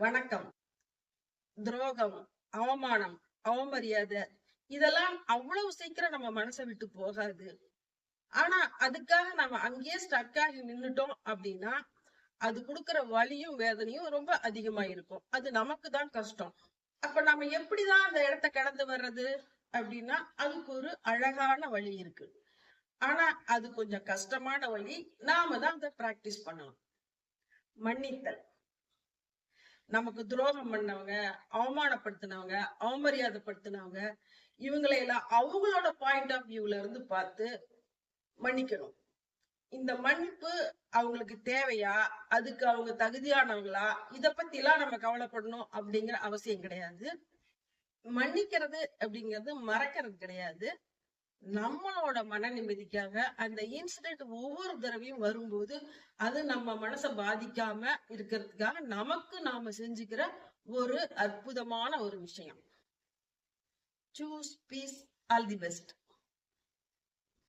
வணக்கம். துரோகம் அவமானம் அவமரியாதை இதெல்லாம் அவ்வளவு சீக்கிரம் நம்ம மனசை விட்டு போகாது. ஆனா அதுக்காக நம்ம அங்கேயே ஸ்டக் ஆகி நின்னுட்டோம் அப்படின்னா அது கொடுக்கற வலியும் வேதனையும் ரொம்ப அதிகமா இருக்கும். அது நமக்கு தான் கஷ்டம். அப்ப நம்ம எப்படிதான் அந்த இடத்த கடந்து வர்றது அப்படின்னா அதுக்கு ஒரு அழகான வழி இருக்கு. ஆனா அது கொஞ்சம் கஷ்டமான வழி. நாம தான் அதை பிராக்டிஸ் பண்ணணும். மன்னித்தல். நமக்கு துரோகம் பண்ணவங்க அவமானப்படுத்தினவங்க அவமரியாதைப்படுத்தினவங்க இவங்களை எல்லாம் அவங்களோட பாயிண்ட் ஆஃப் வியூல இருந்து பார்த்து மன்னிக்கணும். இந்த மன்னிப்பு அவங்களுக்கு தேவையா? அதுக்கு அவங்க தகுதியானவங்களா? இத பத்தி எல்லாம் நம்ம கவலைப்படணும் அப்படிங்கிற அவசியம் கிடையாது. மன்னிக்கிறது அப்படிங்கிறது மறக்கிறது கிடையாது. நம்மளோட மன நிம்மதிக்காக அந்த இன்சிடென்ட் ஒவ்வொரு தடவையும் வரும்போது அது நம்ம மனசை பாதிக்காம இருக்கிறதுக்காக நமக்கு நாம செஞ்சுக்கிற ஒரு அற்புதமான ஒரு விஷயம். Choose peace all the best